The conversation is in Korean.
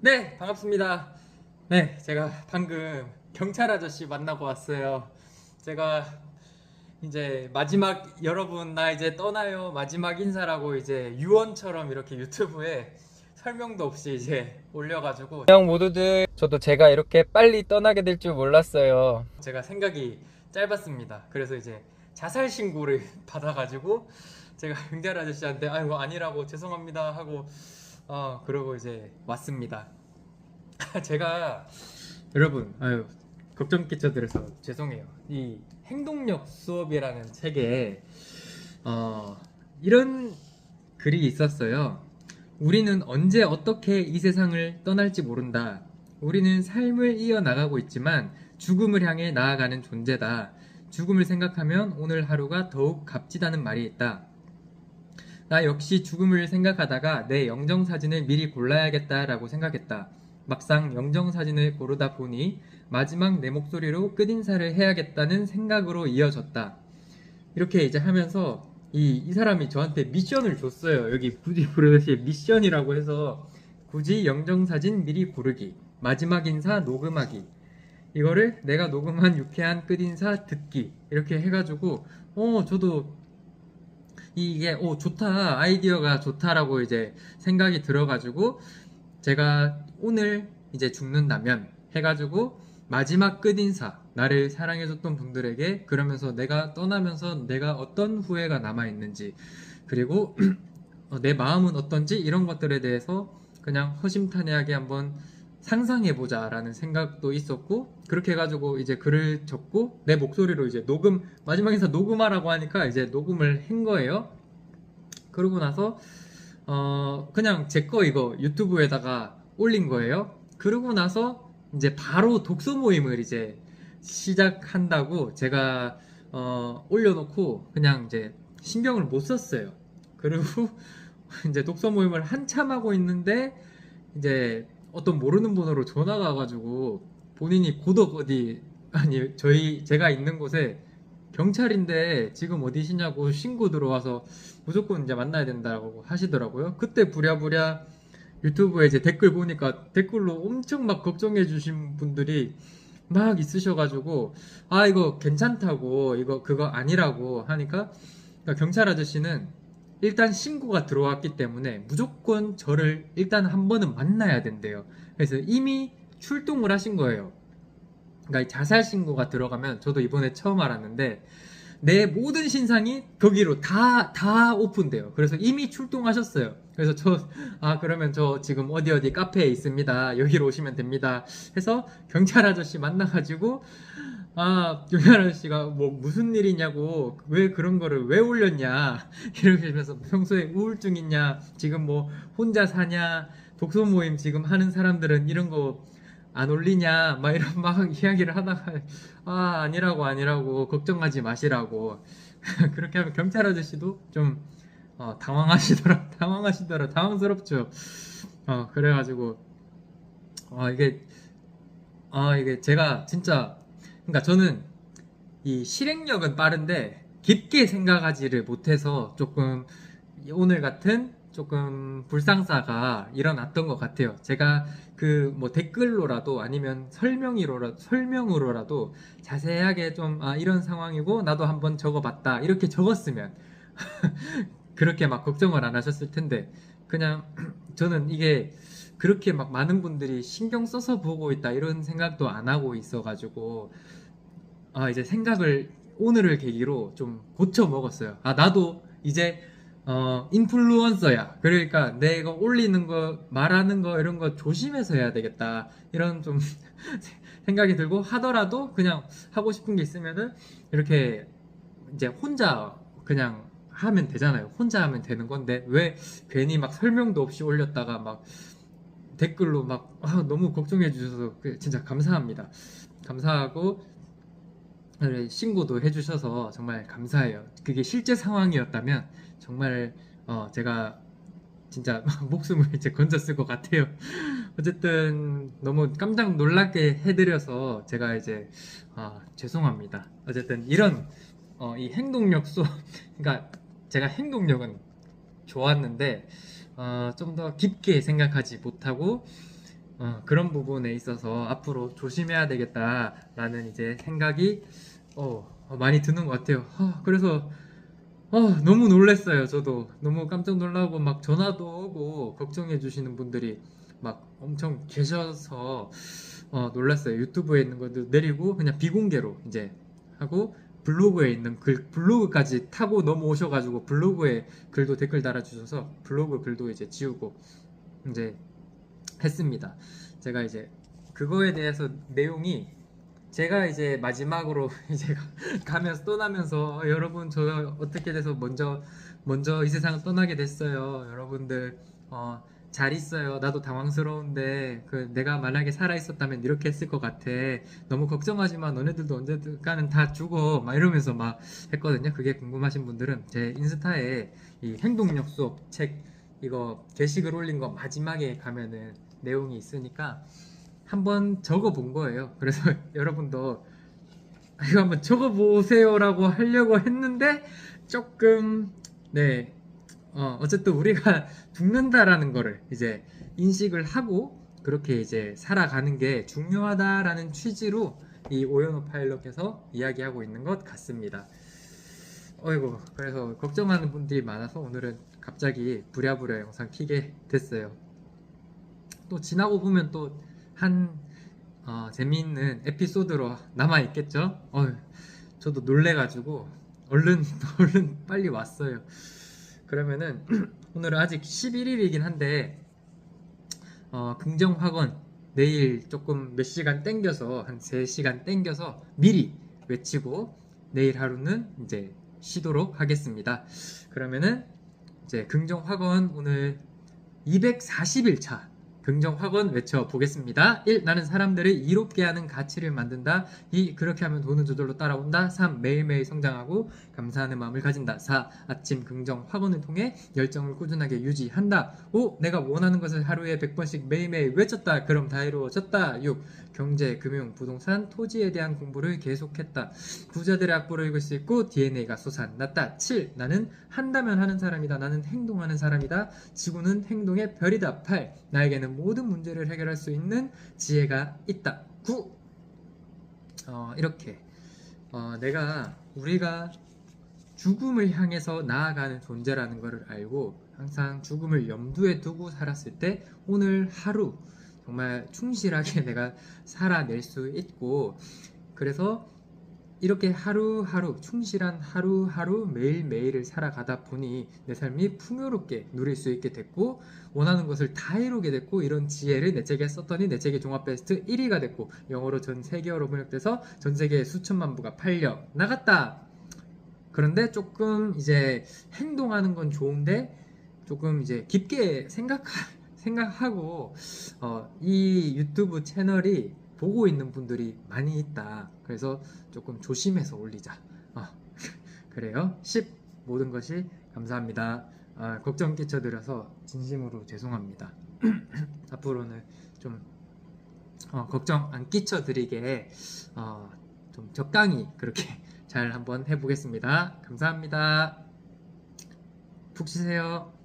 네, 반갑습니다. 네, 제가 방금 경찰 아저씨 만나고 왔어요. 제가 이제 마지막 여러분 나 이제 떠나요 마지막 인사라고 이제 유언처럼 이렇게 유튜브에 설명도 없이 이제 올려가지고 형 모두들 저도 제가 이렇게 빨리 떠나게 될 줄 몰랐어요. 제가 생각이 짧았습니다. 그래서 이제 자살 신고를 받아가지고 제가 경찰 아저씨한테 아이고 아니라고 죄송합니다 하고 어 그러고 이제 왔습니다. 제가 여러분 아유 걱정 끼쳐드려서 죄송해요. 이 행동력 수업이라는 책에 어 이런 글이 있었어요. 우리는 언제 어떻게 이 세상을 떠날지 모른다. 우리는 삶을 이어나가고 있지만 죽음을 향해 나아가는 존재다. 죽음을 생각하면 오늘 하루가 더욱 값지다는 말이 있다. 나 역시 죽음을 생각하다가 내 영정 사진을 미리 골라야겠다라고 생각했다. 막상 영정 사진을 고르다 보니 마지막 내 목소리로 끝인사를 해야겠다는 생각으로 이어졌다. 이렇게 이제 하면서 이, 이 사람이 저한테 미션을 줬어요. 여기 굳이 부르듯이 미션이라고 해서 굳이 영정 사진 미리 고르기, 마지막 인사 녹음하기. 이거를 내가 녹음한 유쾌한 끝인사 듣기. 이렇게 해가지고, 어, 저도 이게, 오, 좋다. 아이디어가 좋다라고 이제 생각이 들어가지고, 제가 오늘 이제 죽는다면 해가지고, 마지막 끝인사, 나를 사랑해줬던 분들에게 그러면서 내가 떠나면서 내가 어떤 후회가 남아있는지, 그리고 어, 내 마음은 어떤지 이런 것들에 대해서 그냥 허심탄회하게 한번 상상해보자 라는 생각도 있었고, 그렇게 해가지고 이제 글을 적고 내 목소리로 이제 녹음, 마지막 인사 녹음하라고 하니까 이제 녹음을 한 거예요. 그러고 나서, 어, 그냥 제 거 이거 유튜브에다가 올린 거예요. 그러고 나서 이제 바로 독서 모임을 이제 시작한다고 제가 어, 올려놓고 그냥 이제 신경을 못 썼어요. 그리고 이제 독서 모임을 한참 하고 있는데 이제 어떤 모르는 번호로 전화가 와가지고 본인이 고독 어디 아니 저희 제가 있는 곳에 경찰인데 지금 어디시냐고 신고 들어와서 무조건 이제 만나야 된다고 하시더라고요. 그때 부랴부랴 유튜브에 이제 댓글 보니까 댓글로 엄청 막 걱정해 주신 분들이 막 있으셔가지고 아 이거 괜찮다고 이거 그거 아니라고 하니까 그러니까 경찰 아저씨는 일단 신고가 들어왔기 때문에 무조건 저를 일단 한 번은 만나야 된대요. 그래서 이미 출동을 하신 거예요. 그러니까 이 자살 신고가 들어가면 저도 이번에 처음 알았는데 내 모든 신상이 거기로 다, 다 오픈돼요. 그래서 이미 출동하셨어요. 그래서 저, 아, 그러면 저 지금 어디 어디 카페에 있습니다. 여기로 오시면 됩니다. 해서 경찰 아저씨 만나가지고, 아, 경찰 아저씨가 뭐 무슨 일이냐고, 왜 그런 거를 왜 올렸냐, 이러면서 평소에 우울증 있냐, 지금 뭐 혼자 사냐, 독서 모임 지금 하는 사람들은 이런 거 안 올리냐? 막 이런 막 이야기를 하다가 아 아니라고 아니라고 걱정하지 마시라고. 그렇게 하면 경찰 아저씨도 좀 어, 당황하시더라 당황하시더라 당황스럽죠. 어 그래가지고 아 이게 아 이게 제가 진짜 그러니까 저는 이 실행력은 빠른데 깊게 생각하지를 못해서 조금 오늘 같은 조금 불상사가 일어났던 것 같아요. 제가 그 뭐 댓글로라도 아니면 설명으로라 설명으로라도 자세하게 좀 아 이런 상황이고 나도 한번 적어봤다 이렇게 적었으면 그렇게 막 걱정을 안 하셨을 텐데 그냥 저는 이게 그렇게 막 많은 분들이 신경 써서 보고 있다 이런 생각도 안 하고 있어가지고 아 이제 생각을 오늘을 계기로 좀 고쳐 먹었어요. 아 나도 이제 어, 인플루언서야. 그러니까 내가 올리는 거, 말하는 거, 이런 거 조심해서 해야 되겠다. 이런 좀 생각이 들고 하더라도 그냥 하고 싶은 게 있으면은 이렇게 이제 혼자 그냥 하면 되잖아요. 혼자 하면 되는 건데 왜 괜히 막 설명도 없이 올렸다가 막 댓글로 막 아, 너무 걱정해 주셔서 그 진짜 감사합니다. 감사하고 네, 신고도 해주셔서 정말 감사해요. 그게 실제 상황이었다면 정말 어, 제가 진짜 목숨을 이제 건졌을 것 같아요. 어쨌든 너무 깜짝 놀랍게 해드려서 제가 이제 아, 죄송합니다. 어쨌든 이런 어, 이 행동력 수, 그러니까 제가 행동력은 좋았는데 어, 좀 더 깊게 생각하지 못하고 어, 그런 부분에 있어서 앞으로 조심해야 되겠다라는 이제 생각이 어, 어, 많이 드는 것 같아요. 아, 그래서 어, 너무 놀랐어요. 저도 너무 깜짝 놀라고 막 전화도 오고 걱정해 주시는 분들이 막 엄청 계셔서 어, 놀랐어요. 유튜브에 있는 것도 내리고 그냥 비공개로 이제 하고 블로그에 있는 글 블로그까지 타고 넘어오셔가지고 블로그에 글도 댓글 달아주셔서 블로그 글도 이제 지우고 이제 했습니다. 제가 이제 그거에 대해서 내용이 제가 이제 마지막으로 이제 가면서 떠나면서 어, 여러분 저 어떻게 돼서 먼저 먼저 이 세상을 떠나게 됐어요. 여러분들 어, 잘 있어요. 나도 당황스러운데 그 내가 만약에 살아 있었다면 이렇게 했을 것 같아. 너무 걱정하지 마. 너네들도 언젠가는 다 죽어. 막 이러면서 막 했거든요. 그게 궁금하신 분들은 제 인스타에 이 행동력 수업 책 이거 게시글 올린 거 마지막에 가면은 내용이 있으니까 한번 적어 본 거예요. 그래서 여러분도 아, 이거 한번 적어 보세요라고 하려고 했는데 조금 네. 어, 어쨌든 우리가 죽는다라는 거를 이제 인식을 하고 그렇게 이제 살아가는 게 중요하다라는 취지로 이 오연호 파일럿께서 이야기하고 있는 것 같습니다. 어이구, 그래서 걱정하는 분들이 많아서 오늘은 갑자기 부랴부랴 영상 키게 됐어요. 또 지나고 보면 또한 어, 재미있는 에피소드로 남아 있겠죠? 어, 저도 놀래가지고 얼른 얼른 빨리 왔어요. 그러면은 오늘은 아직 11일이긴 한데 어, 긍정학원 내일 조금 몇 시간 땡겨서 한 3시간 땡겨서 미리 외치고 내일 하루는 이제 쉬도록 하겠습니다. 그러면은 이제 긍정학원 오늘 240일 차 긍정학원 외쳐보겠습니다. 1. 나는 사람들을 이롭게 하는 가치를 만든다. 2. 그렇게 하면 돈은 저절로 따라온다. 3. 매일매일 성장하고 감사하는 마음을 가진다. 4. 아침 긍정학원을 통해 열정을 꾸준하게 유지한다. 5. 내가 원하는 것을 하루에 100번씩 매일매일 외쳤다. 그럼 다 이루어졌다. 6. 경제, 금융, 부동산, 토지에 대한 공부를 계속했다. 부자들의 악보를 읽을 수 있고 DNA가 솟아났다. 7. 나는 한다면 하는 사람이다. 나는 행동하는 사람이다. 지구는 행동의 별이다. 8. 나에게는 모든 문제를 해결할 수 있는 지혜가 있다. 9. 어, 이렇게 어, 내가 우리가 죽음을 향해서 나아가는 존재라는 것을 알고 항상 죽음을 염두에 두고 살았을 때 오늘 하루 정말 충실하게 내가 살아낼 수 있고 그래서 이렇게 하루하루 충실한 하루하루 매일매일을 살아가다 보니 내 삶이 풍요롭게 누릴 수 있게 됐고 원하는 것을 다 이루게 됐고 이런 지혜를 내 책에 썼더니 내 책이 종합 베스트 1위가 됐고 영어로 전 세계어로 번역돼서 전 세계 수천만 부가 팔려 나갔다. 그런데 조금 이제 행동하는 건 좋은데 조금 이제 깊게 생각 생각하고 어, 이 유튜브 채널이 보고 있는 분들이 많이 있다. 그래서 조금 조심해서 올리자. 어, 그래요. 10 모든 것이 감사합니다. 아, 걱정 끼쳐드려서 진심으로 죄송합니다. 앞으로는 좀 어, 걱정 안 끼쳐드리게 어, 좀 적당히 그렇게 잘 한번 해보겠습니다. 감사합니다. 푹 쉬세요.